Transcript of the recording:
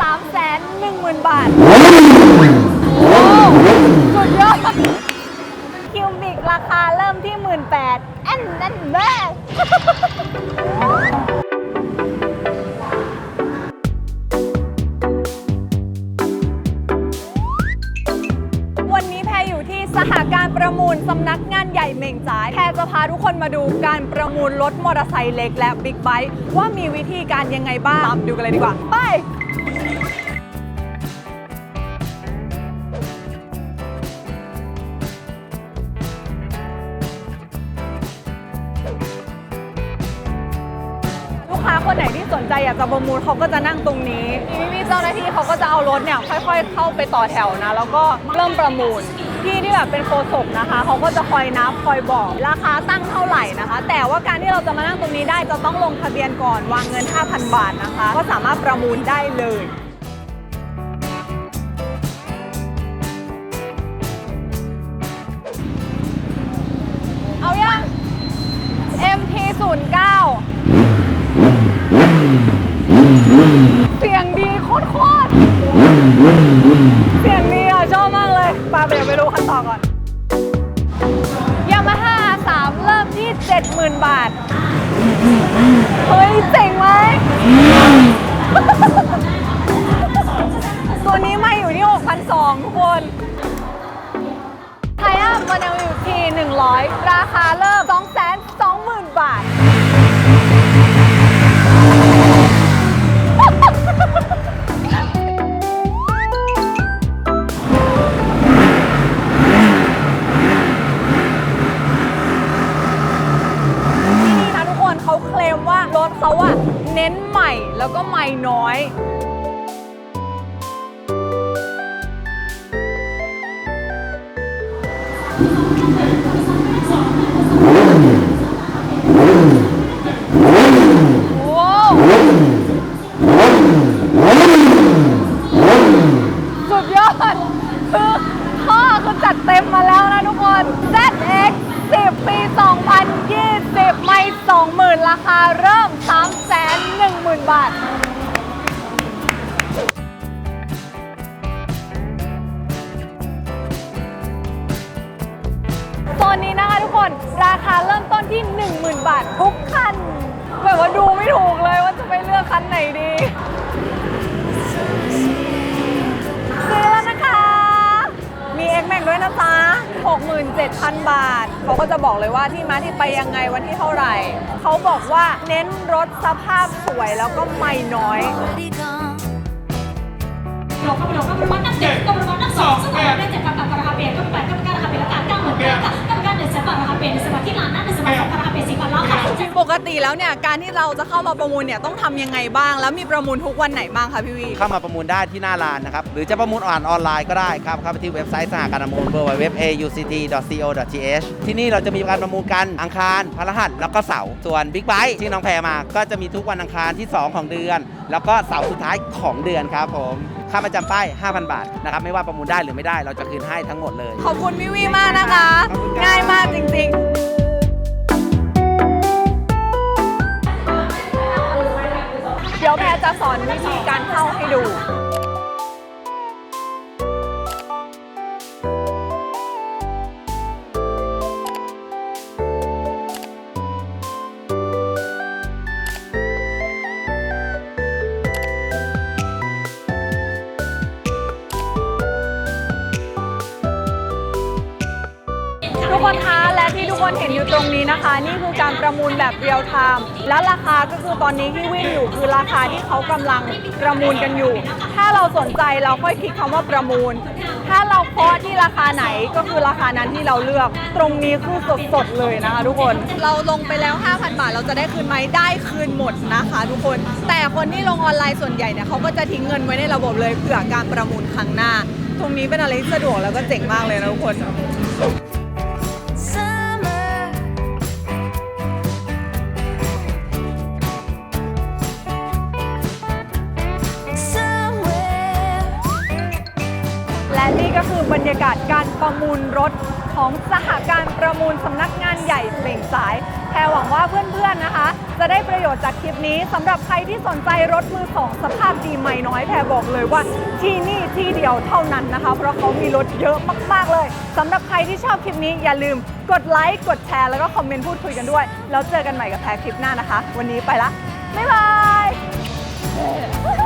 3 1 0 0 0 0บาท โอ้สุดยอด คิวบิกราคาเริ่มที่1 8 0 0 0อันนั่นแม่วันนี้แพรอยู่ที่สหการประมูลสำนักงานใหญ่เหม่งจายแพรจะพาทุกคนมาดูการประมูลรถมอเตอร์ไซค์เล็กและบิ๊กไบค์ว่ามีวิธีการยังไงบ้างตามดูกันเลยดีกว่าไป สนใจอยากจะประมูลเขาก็จะนั่งตรงนี้พี่ๆเจ้าหน้าที่เขาก็จะเอารถเนี่ยค่อย ๆ เข้าไปต่อแถวนะ แล้วก็เริ่มประมูลพี่ที่แบบเป็นโคศกนะคะ เขาก็จะคอยนับคอยบอก ราคาตั้งเท่าไหร่นะคะ แต่ว่าการที่เราจะมานั่งตรงนี้ได้จะต้องลงทะเบียนก่อนวางเงิน 5,000 บาทนะคะ ก็สามารถประมูลได้เลยเอายัง MT09 เสียงดีโคตรโคตรเสียงดีอะชอบมากเลยปาเดี๋ยวไปดูขั้นตอนก่อนยามาฮ่าสามเริ่มที่ 70,000 บาท เฮ้ยเจ๋งไหม อยสุดยอด คือท่อคือจัดเต็มมาแล้วนะทุกคน ZX 10 ปี 2020 ไม่ 20,000 ราคาเริ่ม 310,000 บาท คนราคาเริ่มต้นที่ 10,000 บาททุกคันแบบว่าดูไม่ถูกเลยว่าจะไปเลือกคันไหนดีซื้อแล้วนะคะ มี X Max ด้วยนะจ๊ะ67,000 บาท เขาก็จะบอกเลยว่าที่มาที่ไปยังไงวันที่เท่าไหร่ เขาบอกว่าเน้นรถสภาพสวยแล้วก็ไม่น้อย เราก็เราก็ประมาณนับเจ็ดก็ ปกติแล้วเนี่ยการที่เราจะเข้ามาประมูลเนี่ยต้องทำยังไงบ้าง แล้วมีประมูลทุกวันไหนบ้างคะพี่วี เข้ามาประมูลได้ที่หน้าร้านนะครับ หรือจะประมูลอ่านออนไลน์ก็ได้ครับเข้าไปที่เว็บไซต์สหการประมูล www.auct.co.th ที่นี่เราจะมีการประมูลกันอังคารพฤหัสแล้วก็เสาร์ส่วนบิ๊กไบค์ที่น้องแพรมา ก็จะมีทุกวันอังคารที่ 2 ของเดือน แล้วก็เสาร์สุดท้ายของเดือนครับผมค่าประจำป้าย 5,000 บาทนะครับไม่ว่าประมูลได้หรือไม่ได้เราจะคืนให้ทั้งหมดเลย ขอบคุณพี่วีมากนะคะ ขอบคุณครับ ง่ายมากจริงๆ จะสอนวิธีการเข้าให้ดู คนเห็นอยู่ตรงนี้นะคะ นี่คือการประมูลแบบเรียลไทม์และราคาก็คือตอนนี้ที่วิ่งอยู่คือราคาที่เขากำลังประมูลกันอยู่ ถ้าเราสนใจเราค่อยคลิกคำว่าประมูล ถ้าเราเคาะที่ราคาไหนก็คือราคานั้นที่เราเลือก ตรงนี้คือสดๆเลยนะคะ ทุกคนเราลงไปแล้ว 5,000 บาท เราจะได้คืนไหมได้คืนหมดนะคะ ทุกคน แต่คนที่ลงออนไลน์ส่วนใหญ่เนี่ยเขาก็จะทิ้งเงินไว้ในระบบเลยเผื่อการประมูลครั้งหน้า ตรงนี้เป็นอะไรที่สะดวกแล้วก็เจ๋งมากเลยนะทุกคน รรยากาศการประมูลรถของสหการประมูลสำนักงานใหญ่เปล่งสายแพรหวังว่าเพื่อนๆนะคะ จะได้ประโยชน์จากคลิปนี้สำหรับใครที่สนใจรถมือสองสภาพดีไม่น้อยแพรบอกเลยว่าที่นี่ที่เดียวเท่านั้นนะคะ เพราะเขามีรถเยอะมากๆเลยสำหรับใครที่ชอบคลิปนี้อย่าลืมกดไลค์กดแชร์แล้วก็คอมเมนต์พูดคุยกันด้วย แล้วเจอกันใหม่กับแพรคลิปหน้านะคะ วันนี้ไปละบ๊ายบาย